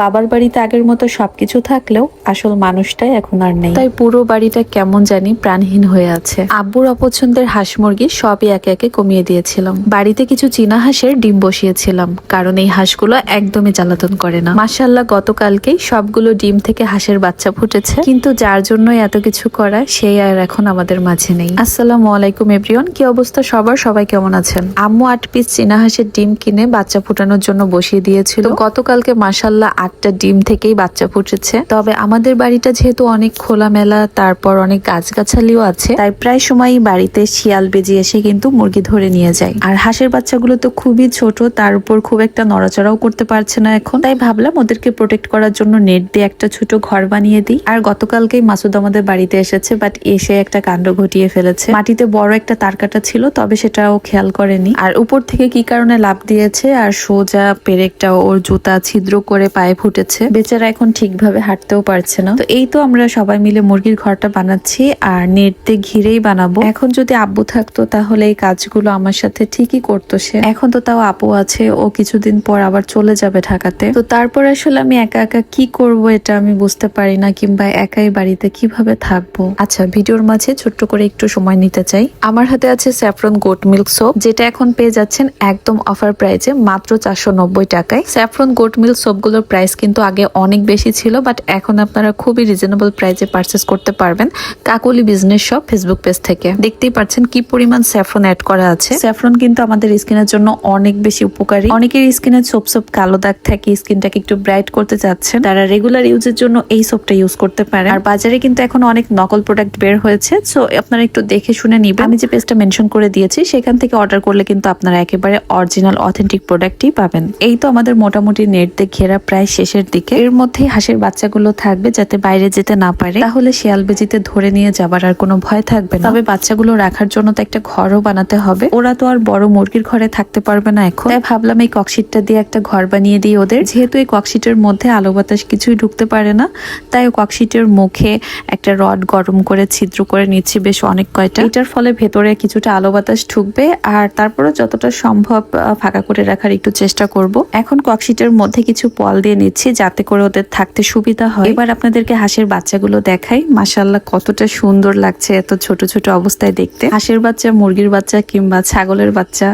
বাবার বাড়িতে আগের মতো সবকিছু থাকলেও আসল মানুষটাই এখন আর নেই। তাই পুরো বাড়িটা কেমন জানি প্রাণহীন হয়ে আছে। আব্বুর অপছন্দের হাঁস মুরগি সবই একে একে কমিয়ে দিয়েছিলাম। বাড়িতে কিছু চীনা হাঁসের ডিম বসিয়েছিলাম, কারণ এই হাঁসগুলো একদমই জ্বালাতন করে না। মাসাল্লাহ গতকালকেই সবগুলো ডিম থেকে হাঁসের বাচ্চা ফুটেছে। কিন্তু যার জন্য এত কিছু করা, সেই আর এখন আমাদের মাঝে নেই। আসসালামু আলাইকুম, এভরিওয়ান। কি অবস্থা সবার? সবাই কেমন আছেন? আম্মু আট পিস চীনা হাঁসের ডিম কিনে বাচ্চা ফুটানোর জন্য বসিয়ে দিয়েছিল। গতকালকে মাসাল্লাহ আটটা ডিম থেকেই বাচ্চা ফুটেছে তবে আমাদের বাড়িটা যেহেতু অনেক খোলামেলা, তারপর অনেক গাছগাছালিও আছে, তাই প্রায় সময়ই বাড়িতে শিয়াল বেজি এসে কিন্তু মুরগি ধরে নিয়ে যায়। আর হাঁসের বাচ্চাগুলো তো খুবই ছোট, তার উপর খুব একটা নড়াচড়াও করতে পারছে না এখন। তাই ভাবলাম ওদেরকে প্রোটেক্ট করার জন্য নেট দিয়ে একটা ছোট ঘর বানিয়ে দিই। আর গতকালকেই মাসুদ আমাদের বাড়িতে এসেছে বাট এসে একটা কাণ্ড ঘটিয়ে ফেলেছে। মাটিতে বড় একটা তারকাটা ছিল, তবে সেটাও খেয়াল করেনি। আর উপর থেকে কি কারণে লাভ দিয়েছে, আর সোজা পেরেকটা ওর জুতা ছিদ্র করে পায়ে ফুটেছে। বেচারা এখন ঠিকভাবে হাঁটতেও পারছে না। তো এই তো আমরা সবাই মিলে মুরগির ঘরটা বানাচ্ছি আর নেট ঘিরেই বানাবো। এখন যদি আব্বু থাকতো তাহলে এই কাজগুলো আমার সাথে ঠিকই করতো সে। এখন তো তাও আপু আছে, ও কিছুদিন পর আবার চলে যাবে ঢাকাতে। তো তারপর আসলে আমি একা একা কি করব এটা আমি বুঝতে পারি না, কিংবা একাই বাড়িতে কীভাবে থাকব? আচ্ছা ভিডিওর মাঝে ছোট্ট করে একটু সময় নিতে চাই। আমার হাতে আছে স্যাফরন গোট মিল্ক সোপ, যেটা এখন পেয়ে যাচ্ছেন একদম অফার প্রাইসে মাত্র চারশো নব্বই টাকায়। স্যাফরন গোট মিল্ক সোপগুলোর প্রাইস কিন্তু আগে অনেক বেশি ছিল বাট এখন আপনারা খুবই রিজনেবল প্রাইসে পারচেস করতে পারবেন Kakoli business shop Facebook page থেকে। দেখতেই পাচ্ছেন কি পরিমাণ স্যাফরন অ্যাড করা আছে। স্যাফরন কিন্তু আমাদের স্কিনের জন্য অনেক বেশি উপকারী। অনেকের স্কিনে ছোপ ছোপ কালো দাগ থাকে, স্কিনটাকে একটু ব্রাইট করতে চাচ্ছেন। তারা রেগুলার ইউজের জন্য এই সোপটা ইউজ করতে পারে আর বাজারে কিন্তু এখন অনেক নকল প্রোডাক্ট বের হয়েছে সো আপনারা একটু দেখে শুনে নিবেন। আমি যে পেজটা মেনশন করে দিয়েছি, সেখান থেকে অর্ডার করলে কিন্তু আপনারা একেবারে অরিজিনাল অথেন্টিক প্রোডাক্টই পাবেন। এই তো আমাদের মোটামুটি নেট দিয়ে ঘেরা প্রায় শেষের দিকে। এর মধ্যেই হাঁসের বাচ্চাগুলো থাকবে যাতে বাইরে যেতে না পারে। তাহলে শিয়াল বেজিতে ধরে নিয়ে যাবার আর কোনো ভয় থাকবে না। তবে বাচ্চাগুলো রাখার জন্য তো একটা ঘরও বানাতে হবে। ওরা তো আর বড় মুরগির ঘরে থাকতে পারবে না এখন। তাই ভাবলাম এই ককশিটটা দিয়ে একটা ঘর বানিয়ে দিই ওদের। যেহেতু এই ককশিটের মধ্যে আলো বাতাস কিছুই ঢুকতে পারে না, তাই ককশিটের মুখে একটা রড গরম করে ছিদ্র করে নিচ্ছি বেশ অনেক কয়টা। এটার ফলে ভেতরে কিছুটা আলো বাতাস ঢুকবে আর তারপরে যতটা সম্ভব ফাঁকা করে রাখার একটু চেষ্টা করব। এখন ককশিটের মধ্যে কিছু পল দিয়ে নিচ্ছি যাতে করে ওদের থাকতে সুবিধা হয়। এবার আপনাদেরকে হাঁসের বাচ্চাগুলো দেখাই। মাসাল্লাহ কতটা সুন্দর লাগছে এত ছোট ছোট অবস্থায় দেখতে। হাঁসের বাচ্চা, মুরগির বাচ্চা কিংবা ছাগলের বাচ্চা,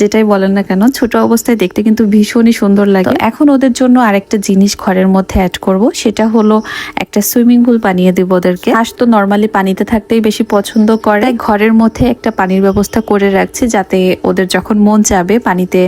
যেটাই বলেন না কেন, ছোট অবস্থায় দেখতে কিন্তু ভীষণই সুন্দর লাগে। এখন ওদের জন্য আরেকটা জিনিস ঘরের মধ্যে অ্যাড করব, সেটা হলো একটা সুইমিং পুল বানিয়ে দেবো ওদেরকে। হাঁস তো নর্মালি পানিতে থাকতেই বেশি পছন্দ করে। ঘরের মধ্যে একটা পানির ব্যবস্থা করে রাখছি, যাতে ওদের যখন মন চাবে, পানিতে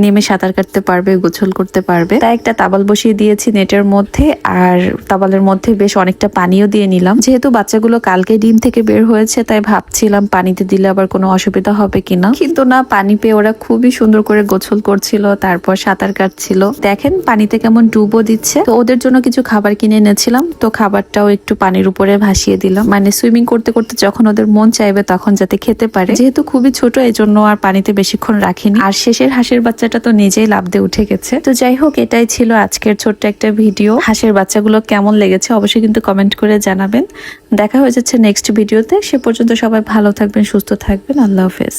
নেমে সাঁতার কাটতে পারবে, গোছল করতে পারবে। তাই একটা তাবাল বসিয়ে দিয়েছি নেটের মধ্যে আর তাবালের মধ্যে বেশ অনেকটা পানিও দিয়ে নিলাম। যেহেতু বাচ্চাগুলো কালকে ডিম থেকে বের হয়েছে, তাই ভাবছিলাম পানিতে দিলে আবার কোনো অসুবিধা হবে কিনা। কিন্তু না, পানি পেয়ে ওরা খুবই সুন্দর করে গোছল করছিল, তারপর সাঁতার কাটছিল। দেখেন পানিতে কেমন ডুবো দিচ্ছে। তো ওদের জন্য কিছু খাবার কিনে এনেছিলাম, তো খাবারটাও একটু পানির উপরে ভাসিয়ে দিলাম। মানে সুইমিং করতে করতে যখন ওদের মন চাইবে তখন যাতে খেতে পারে। যেহেতু খুবই ছোট এই জন্য আর পানিতে বেশিক্ষণ রাখিনি। আর শেষের হাঁসের বাচ্চাটা তো নিজেই লাভ দিয়ে উঠে গেছে। তো যাই হোক, এটাই ছিল আজকের ছোট্ট একটা ভিডিও। হাঁসের বাচ্চাগুলো কেমন লেগেছে অবশ্যই কিন্তু কমেন্ট করে জানাবেন। দেখা হয়ে যাচ্ছে নেক্সট ভিডিওতে। সে পর্যন্ত সবাই ভালো থাকবেন, সুস্থ থাকবেন। আল্লাহ হাফেজ।